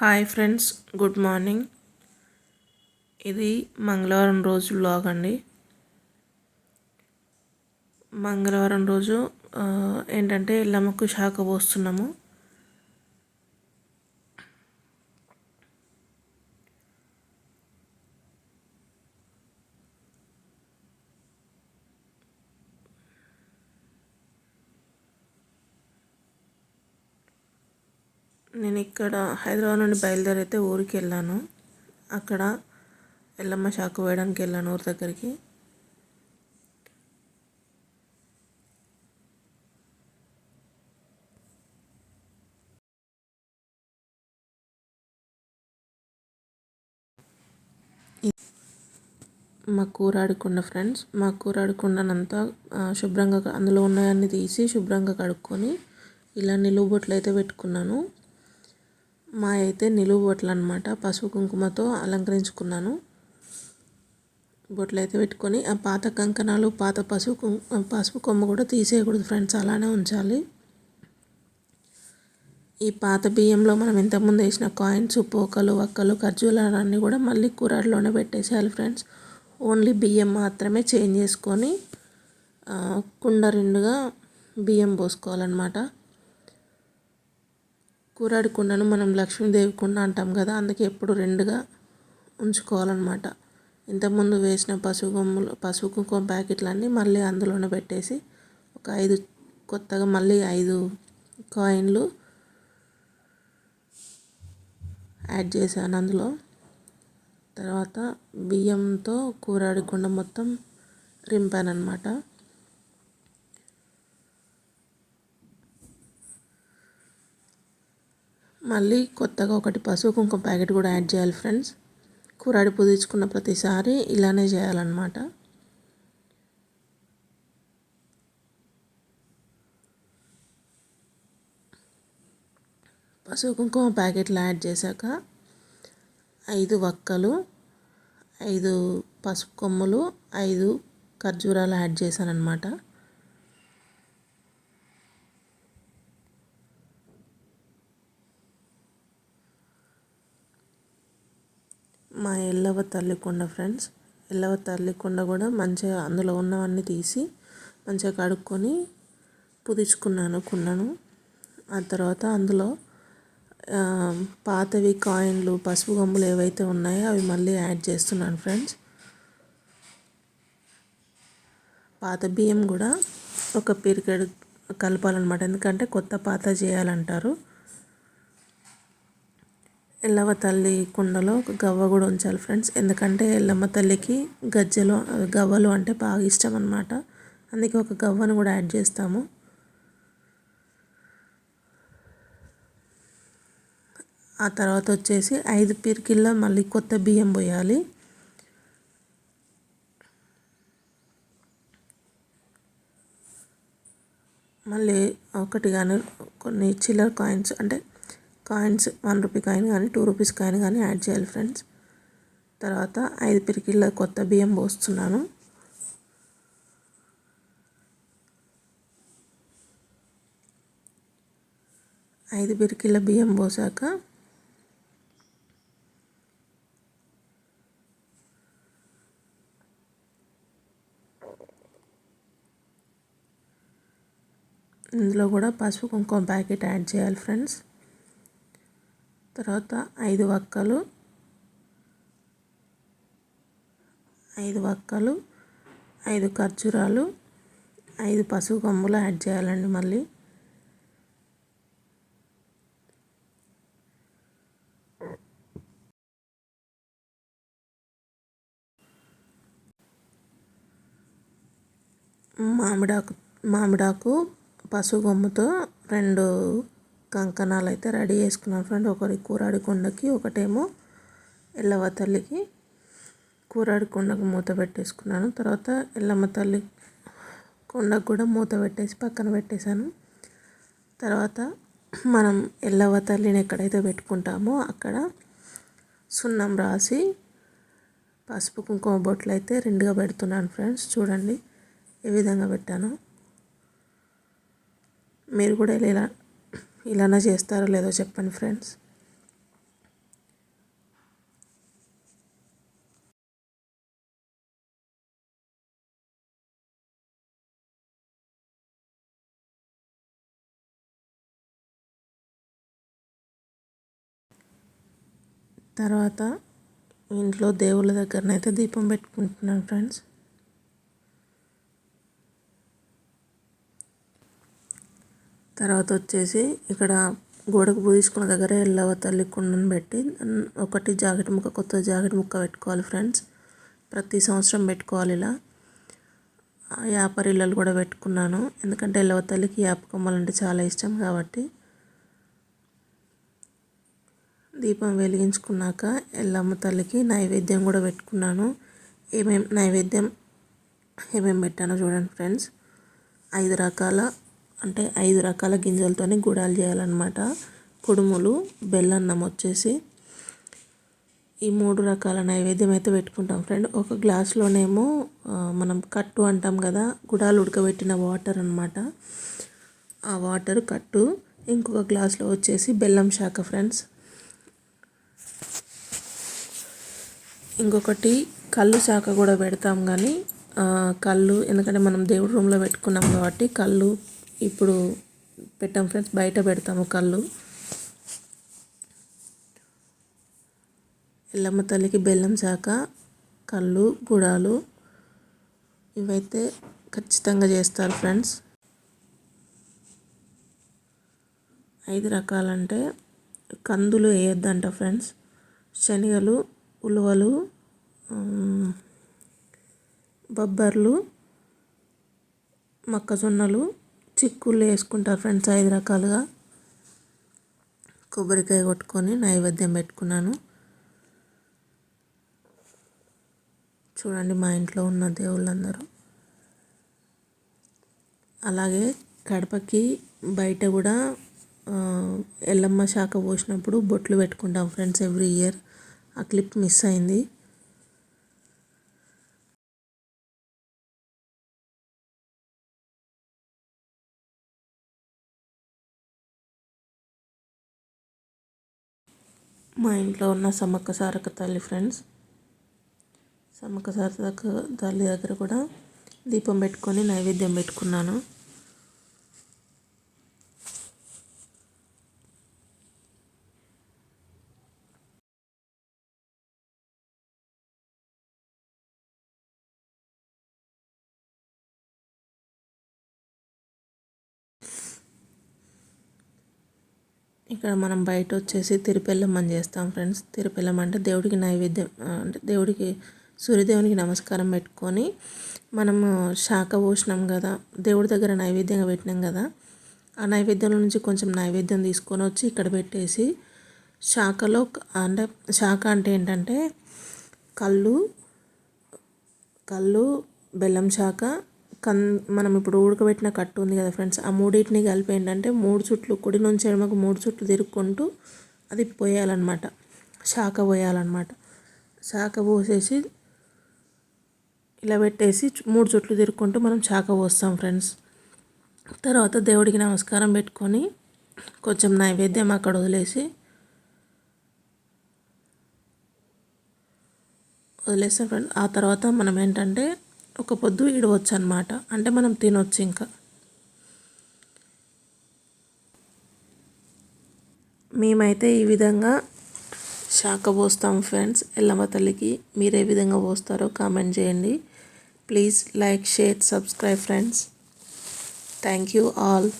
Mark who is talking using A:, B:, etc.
A: Hi friends good morning. ఇది మంగళవారం రోజు బ్లాగ్ అండి. మంగళవారం రోజు ఏంటంటే ఎల్లమ్మకు శాఖ పోస్తున్నాము. నేను ఇక్కడ హైదరాబాద్ నుండి బయలుదేరి అయితే ఊరికి వెళ్ళాను అక్కడ ఎల్లమ్మ షాకు వేయడానికి వెళ్ళాను ఊరి దగ్గరికి. మా కూర ఆడుకున్న ఫ్రెండ్స్ మా కూర కూరాడుకున్ననంతా శుభ్రంగా అందులో ఉన్నాయన్నీ తీసి శుభ్రంగా కడుక్కొని ఇలా నిలువ బొట్లు అయితే పెట్టుకున్నాను. మా అయితే నిలువు బొట్లు అనమాట పసుపు కుంకుమతో అలంకరించుకున్నాను. బొట్లు అయితే పెట్టుకొని ఆ పాత కంకణాలు పాత పసుపు కుంకు పసుపు కొమ్మ కూడా తీసేయకూడదు ఫ్రెండ్స్ అలానే ఉంచాలి. ఈ పాత బియ్యంలో మనం ఇంతకుముందు వేసిన కాయిన్స్ పోకలు వక్కలు ఖర్జూరాలు అన్నీ కూడా మళ్ళీ కూరలోనే పెట్టేసేయాలి ఫ్రెండ్స్. ఓన్లీ బియ్యం మాత్రమే చేంజ్ చేసుకొని కుండ రెండుగా బియ్యం పోసుకోవాలన్నమాట. కూరాడి కుండను మనం లక్ష్మీదేవి కుండ అంటాం కదా అందుకే ఎప్పుడు రెండుగా ఉంచుకోవాలన్నమాట. ఇంతకుముందు వేసిన పసుపు కొమ్ములు పసుపు కుంకుమ ప్యాకెట్లన్నీ మళ్ళీ అందులోనే పెట్టేసి ఒక ఐదు కొత్తగా మళ్ళీ ఐదు కాయిన్లు యాడ్ చేశాను అందులో. తర్వాత బియ్యంతో కూరాడి కుండ మొత్తం రింపాను మళ్ళీ కొత్తగా ఒకటి పసుపు కుంకుమ ప్యాకెట్ కూడా యాడ్ చేయాలి ఫ్రెండ్స్. కూరడి పుదించుకున్న ప్రతిసారి ఇలానే చేయాలన్నమాట. పసుపు కుంకుమ ప్యాకెట్లు యాడ్ చేశాక ఐదు వక్కలు ఐదు పసుపు కొమ్ములు ఐదు ఖర్జూరాలు యాడ్ చేశాను అనమాట మా ఎల్లవ తల్లి కొండ ఫ్రెండ్స్ ఎల్లవ తల్లి కొండ కూడా మంచిగా అందులో ఉన్నవన్నీ తీసి మంచిగా కడుక్కొని పుదించుకున్నాను కున్నాను ఆ తర్వాత అందులో పాతవి కాయిన్లు పసుపు గమ్ములు ఏవైతే ఉన్నాయో అవి మళ్ళీ యాడ్ చేస్తున్నాను ఫ్రెండ్స్ పాత బియ్యం కూడా ఒక పిరికెడు కలపాలన్నమాట. ఎందుకంటే కొత్త పాత చేయాలంటారు. ఎల్లమ్మ తల్లి కుండలో ఒక గవ్వ కూడా ఉంచాలి ఫ్రెండ్స్. ఎందుకంటే ఎల్లమ్మ తల్లికి గజ్జలు గవ్వలు అంటే బాగా ఇష్టం అనమాట అందుకే ఒక గవ్వను కూడా యాడ్ చేస్తాము. ఆ తర్వాత వచ్చేసి ఐదు పిరికిల్లో మళ్ళీ కొత్త బియ్యం పోయాలి. మళ్ళీ ఒకటి కానీ కొన్ని చిల్లర కాయిన్స్ అంటే కాయిన్స్ వన్ రూపీ కాయిన్ కానీ టూ రూపీస్ కాయిన్ కానీ యాడ్ చేయాలి ఫ్రెండ్స్. తర్వాత ఐదు పిరికిళ్ళ కొత్త బియ్యం పోస్తున్నాను. ఐదు పిరికిళ్ళ బియ్యం పోసాక ఇందులో కూడా పసుపు కుంకుమ ప్యాకెట్ యాడ్ చేయాలి ఫ్రెండ్స్. తర్వాత ఐదు వక్కలు ఐదు వక్కలు ఐదు ఖర్జూరాలు ఐదు పసుపు కొమ్ములు యాడ్ చేయాలండి మళ్ళీ. మామిడాకు మామిడాకు పసుపు కొమ్ముతో రెండు కంకణాలు అయితే రెడీ చేసుకున్నాను ఫ్రెండ్. ఒకరి కూరాడి కొండకి ఒకటేమో ఎల్లవ తల్లికి కూరాడి కొండకు మూత పెట్టేసుకున్నాను. తర్వాత ఎల్లమ్మ తల్లి కొండకు కూడా మూత పెట్టేసి పక్కన పెట్టేశాను. తర్వాత మనం ఎల్లవ తల్లిని ఎక్కడైతే పెట్టుకుంటామో అక్కడ సున్నం రాసి పసుపు కుంకుమ బొట్లు అయితే రెండుగా పెడుతున్నాను ఫ్రెండ్స్. చూడండి ఏ విధంగా పెట్టాను. మీరు కూడా ఇలా ఇలానే చేస్తారో లేదో చెప్పండి ఫ్రెండ్స్. తర్వాత ఇంట్లో దేవుళ్ళ దగ్గరనైతే దీపం పెట్టుకుంటున్నాను ఫ్రెండ్స్. తర్వాత వచ్చేసి ఇక్కడ గోడకు పూసుకున్న దగ్గర ఎల్లవ తల్లి కుండను పెట్టి ఒకటి జాకెట్ ముక్క కొత్త జాకెట్ ముక్క పెట్టుకోవాలి ఫ్రెండ్స్. ప్రతి సంవత్సరం పెట్టుకోవాలి ఇలా. యాపరిల్లలు కూడా పెట్టుకున్నాను. ఎందుకంటే ఎల్లవ తల్లికి యాప కొమ్మలంటే చాలా ఇష్టం కాబట్టి. దీపం వెలిగించుకున్నాక ఎల్లమ్మ తల్లికి నైవేద్యం కూడా పెట్టుకున్నాను. ఏమేమి నైవేద్యం ఏమేమి పెట్టానో చూడండి ఫ్రెండ్స్. ఐదు రకాల అంటే ఐదు రకాల గింజలతోనే గుడాలు చేయాలన్నమాట. కుడుములు బెల్లన్నం వచ్చేసి ఈ మూడు రకాల నైవేద్యం అయితే పెట్టుకుంటాం. ఫ్రెండ్ ఒక గ్లాస్లోనేమో మనం కట్టు అంటాం కదా గుడాలు ఉడకబెట్టిన వాటర్ అనమాట ఆ వాటర్ కట్టు ఇంకొక గ్లాస్లో వచ్చేసి బెల్లం శాఖ ఫ్రెండ్స్. ఇంకొకటి కళ్ళు శాఖ కూడా పెడతాం కానీ కళ్ళు ఎందుకంటే మనం దేవుడి రూమ్లో పెట్టుకున్నాం కాబట్టి కళ్ళు ఇప్పుడు పెట్టాం ఫ్రెండ్స్ బయట పెడతాము కళ్ళు. ఎల్లమ్మ తల్లికి బెల్లం శాఖ కళ్ళు గుడాలు ఇవైతే ఖచ్చితంగా చేస్తారు ఫ్రెండ్స్. ఐదు రకాలంటే కందులు వేయొద్దంట ఫ్రెండ్స్. శనగలు ఉలువలు బొబ్బర్లు మొక్కజొన్నలు చిక్కుళ్ళు వేసుకుంటారు ఫ్రెండ్స్ ఐదు రకాలుగా. కొబ్బరికాయ కొట్టుకొని నైవేద్యం పెట్టుకున్నాను. చూడండి మా ఇంట్లో ఉన్న దేవుళ్ళందరూ. అలాగే కడపకి బయట కూడా ఎల్లమ్మ శాఖ పోసినప్పుడు బొట్లు పెట్టుకుంటాం ఫ్రెండ్స్ ఎవ్రీ ఇయర్. ఆ క్లిప్ మిస్ అయింది. మా ఇంట్లో ఉన్న సమ్మక్క సారక తల్లి ఫ్రెండ్స్ సమ్మక్క సారక తల్లి దగ్గర కూడా దీపం పెట్టుకొని నైవేద్యం పెట్టుకున్నాను. ఇక్కడ మనం బయట వచ్చేసి తిరుపెల్లం అని చేస్తాం ఫ్రెండ్స్. తిరుపెల్లం అంటే దేవుడికి నైవేద్యం అంటే దేవుడికి సూర్యదేవునికి నమస్కారం పెట్టుకొని మనము శాఖ పోసినాం కదా దేవుడి దగ్గర నైవేద్యంగా పెట్టినాం కదా ఆ నైవేద్యం నుంచి కొంచెం నైవేద్యం తీసుకొని వచ్చి ఇక్కడ పెట్టేసి శాఖలో అంటే శాఖ అంటే ఏంటంటే కళ్ళు కళ్ళు బెల్లం శాఖ కన్ మనం ఇప్పుడు ఉడకబెట్టిన కట్టు ఉంది కదా ఫ్రెండ్స్ ఆ మూడింటిని కలిపి ఏంటంటే మూడు చుట్లు కుడి నుంచి ఎడమకు మూడు చుట్లు తిరుక్కుంటూ అది పోయాలన్నమాట. శాఖ పోయాలన్నమాట. శాఖ పోసేసి ఇలా పెట్టేసి మూడు చుట్లు తిరుక్కుంటూ మనం శాఖ పోస్తాం ఫ్రెండ్స్. తర్వాత దేవుడికి నమస్కారం పెట్టుకొని కొంచెం నైవేద్యం అక్కడ వదిలేసి వదిలేస్తాం ఫ్రెండ్స్. ఆ తర్వాత మనం ఏంటంటే ఒక పొద్దు ఇడవచ్చు అనమాట అంటే మనం తినొచ్చు ఇంకా. మేమైతే ఈ విధంగా శాఖ పోస్తాం ఫ్రెండ్స్. ఎల్లమ్మ తల్లికి మీరు ఏ విధంగా పోస్తారో కామెంట్ చేయండి. Please like share subscribe friends. Thank you all.